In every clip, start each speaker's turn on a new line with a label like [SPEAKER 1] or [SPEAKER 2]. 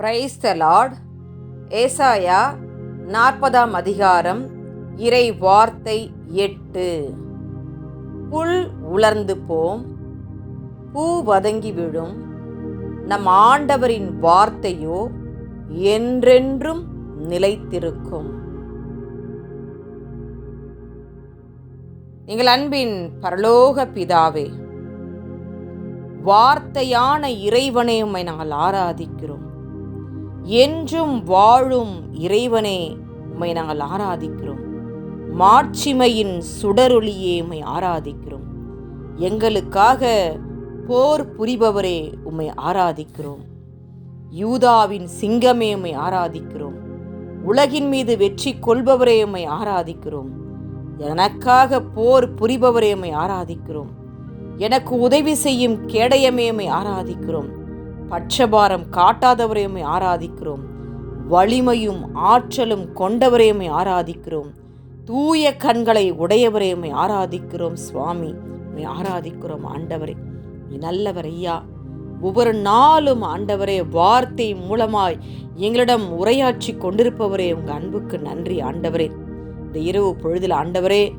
[SPEAKER 1] Praise the Lord ஏசாயா நாற்பதாம் அதிகாரம் இறை வார்த்தை எட்டு. புல் உலர்ந்து போம் பூ வதங்கி விழும். நம் ஆண்டவரின் வார்த்தையோ என்றென்றும் நிலைத்திருக்கும். எங்கள் அன்பின் பரலோக பிதாவே வார்த்தையான இறைவனையும் நாங்கள் ஆராதிக்கிறோம். என்றும் வாழும் இறைவனே உம்மை நாங்கள் ஆராதிக்கிறோம். மாட்சிமையின் சுடரொளியே உம்மை ஆராதிக்கிறோம். எங்களுக்காக போர் புரிபவரே உம்மை ஆராதிக்கிறோம். யூதாவின் சிங்கமே உம்மை ஆராதிக்கிறோம். உலகின் மீது வெற்றி கொள்பவரே உம்மை ஆராதிக்கிறோம். எனக்காக போர் புரிபவரே உம்மை ஆராதிக்கிறோம். எனக்கு உதவி செய்யும் கேடயமே உம்மை ஆராதிக்கிறோம். பட்சபாரம் காட்டாதவரையுமே ஆராதிக்கிறோம். வலிமையும் ஆற்றலும் கொண்டவரையுமே ஆராதிக்கிறோம். தூய கண்களை உடையவரையுமே ஆராதிக்கிறோம் சுவாமி. ஆராதிக்கிறோம் ஆண்டவரே. நீ நல்லவர் ஐயா. ஒவ்வொரு நாளும் ஆண்டவரே வார்த்தை மூலமாய் எங்களிடம் உரையாற்றி கொண்டிருப்பவரே உங்கள் அன்புக்கு நன்றி ஆண்டவரே. இந்த இரவு பொழுதில் ஆண்டவரே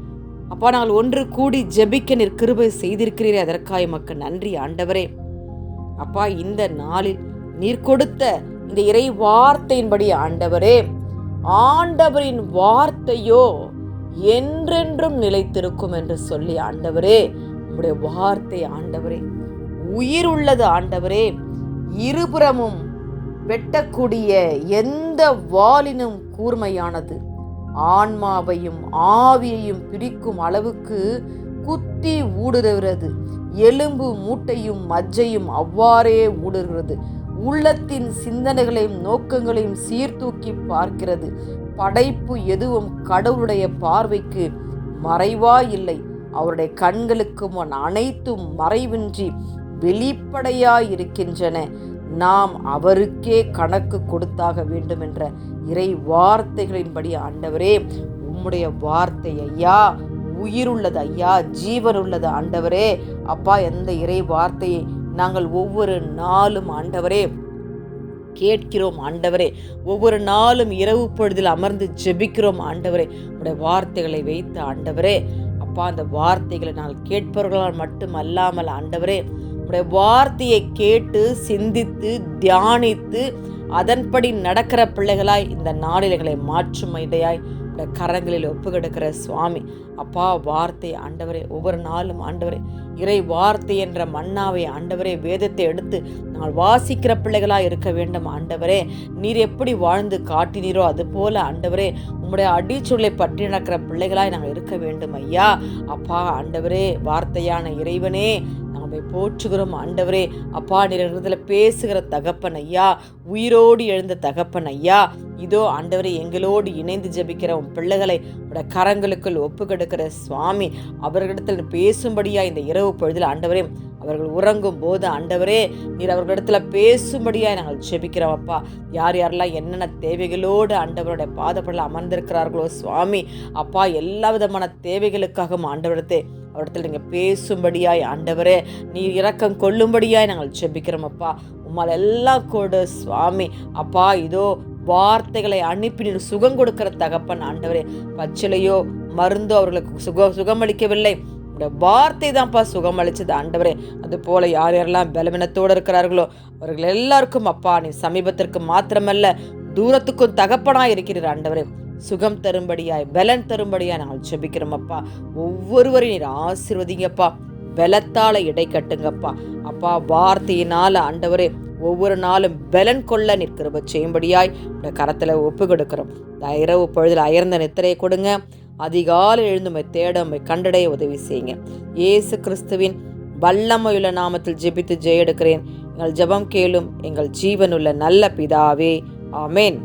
[SPEAKER 1] அப்பா நாங்கள் ஒன்று கூடி ஜெபிக்க நிற்கிருபை செய்திருக்கிறீரே அதற்காக மக்கு நன்றி ஆண்டவரே. அப்பா இந்த நாளில் நீர் கொடுத்த இந்த இறை வார்த்தையின்படி ஆண்டவரே ஆண்டவரின் வார்த்தையோ என்றென்றும் நிலைத்திருக்கும் என்று சொல்லி ஆண்டவரே உங்களுடைய வார்த்தை ஆண்டவரே உயிர் உள்ளது ஆண்டவரே இருபுறமும் வெட்டக்கூடிய எந்த வாலினும் கூர்மையானது ஆன்மாவையும் ஆவியையும் பிரிக்கும் அளவுக்கு குத்தி ஊடுருகிறது. எலும்பு மூட்டையும் மஜ்ஜையும் அவ்வாறே ஊடுகிறது உள்ளத்தின் சிந்தனைகளையும் நோக்கங்களையும் சீர்தூக்கி பார்க்கிறது. படைப்பு எதுவும் கடவுளுடைய பார்வைக்கு மறைவா இல்லை அவருடைய கண்களுக்கு முன் அனைத்தும் மறைவின்றி வெளிப்படையாய் இருக்கின்றன நாம் அவருக்கே கணக்கு கொடுத்தாக வேண்டும் என்ற இறை வார்த்தைகளின்படி ஆண்டவரே உம்முடைய வார்த்தை ஐயா உயிருள்ளது ஐயா ஜீவன் உள்ளது ஆண்டவரே அப்பா எந்த இறை வார்த்தையை நாங்கள் ஒவ்வொரு நாளும் ஆண்டவரே கேட்கிறோம் ஆண்டவரே. ஒவ்வொரு நாளும் இரவு பொழுதில் அமர்ந்து ஜெபிக்கிறோம் ஆண்டவரே. உடைய வார்த்தைகளை வைத்து ஆண்டவரே. அப்பா அந்த வார்த்தைகளை நாங்கள் கேட்பவர்களால் மட்டும் அல்லாமல் ஆண்டவரே உடைய வார்த்தையை கேட்டு சிந்தித்து தியானித்து அதன்படி நடக்கிற பிள்ளைகளாய் இந்த நாளிலைகளை மாற்றும் இடையாய் உடைய கரங்களில் ஒப்புக்கெடுக்கிற சுவாமி. அப்பா வார்த்தை ஆண்டவரே ஒவ்வொரு நாளும் ஆண்டவரே. இறை வார்த்தை என்ற மன்னாவை ஆண்டவரே வேதத்தை எடுத்து நாங்கள் வாசிக்கிற பிள்ளைகளாக இருக்க வேண்டும் ஆண்டவரே. நீர் எப்படி வாழ்ந்து காட்டினீரோ அது போல ஆண்டவரே உம்முடைய அடிச்சொல்லை பற்றி நடக்கிற பிள்ளைகளாய் நாங்கள் இருக்க வேண்டும் ஐயா. அப்பா ஆண்டவரே வார்த்தையான இறைவனே நாங்கள் போற்றுகிறோம் ஆண்டவரே. அப்பா நிறத்தில் பேசுகிற தகப்பன் ஐயா உயிரோடு எழுந்த தகப்பன் ஐயா. இதோ ஆண்டவரே எங்களோடு இணைந்து ஜெபிக்கிற உன் பிள்ளைகளை உடைய கரங்களுக்குள் ஒப்பு கெடுக்கிற சுவாமி அவர்களிடத்தில் பேசும்படியா இந்த இரவு பொழுதில் ஆண்டவரே அவர்கள் உறங்கும் போது ஆண்டவரே நீர் அவர்களிடத்தில் பேசும்படியாக நாங்கள் ஜெபிக்கிறோம் அப்பா. யார் யாரெல்லாம் என்னென்ன தேவைகளோடு ஆண்டவருடைய பாதப்படல அமர்ந்திருக்கிறார்களோ சுவாமி அப்பா எல்லா விதமான தேவைகளுக்காகவும் ஆண்டவரத்தை அவரிடத்தில் நீங்கள் பேசும்படியாய் ஆண்டவரே நீர் இரக்கம் கொள்ளும்படியாய் நாங்கள் ஜெபிக்கிறோம் அப்பா. உம்மால் எல்லா கொடு சுவாமி அப்பா இதோ வார்த்தைகளை அனுப்பி நீர் சுகம் கொடுக்கிற தகப்பன் ஆண்டவரே. பச்சிலையோ மருந்தோ அவர்களுக்கு சுக சுகமளிக்கவில்லை. உங்களுடைய வார்த்தை தான்ப்பா சுகம் அளிச்சது. ஆண்டவரே அது போல யார் யாரெல்லாம் பலவீனத்தோடு இருக்கிறார்களோ அவர்கள் எல்லாருக்கும் அப்பா நீ சமீபத்திற்கு மாத்திரமல்ல தூரத்துக்கும் தகப்பனாக இருக்கிறீர் ஆண்டவரே. சுகம் தரும்படியாய் பலன் தரும்படியாய் நாங்கள் ஜெபிக்கிறோம் அப்பா. ஒவ்வொருவரையும் நீர் ஆசிர்வதிங்கப்பா. பலத்தால இடை கட்டுங்கப்பா. அப்பா வார்த்தையினால ஆண்டவரே ஒவ்வொரு நாளும் பலன் கொள்ள நிற்கிறப செய்யும்படியாய் உடைய கரத்தில் ஒப்பு கொடுக்கிறோம் இந்த இரவு பொழுதில் அயர்ந்த நித்திரையை கொடுங்க. அதிகாலை எழுந்துமை தேடமை கண்டடைய உதவி செய்யுங்க. இயேசு கிறிஸ்துவின் வல்லமையுள்ள நாமத்தில் ஜெபித்து ஜெயெடுக்கிறேன். எங்கள் ஜெபம் கேளும் எங்கள் ஜீவனுள்ள நல்ல பிதாவே. ஆமேன்.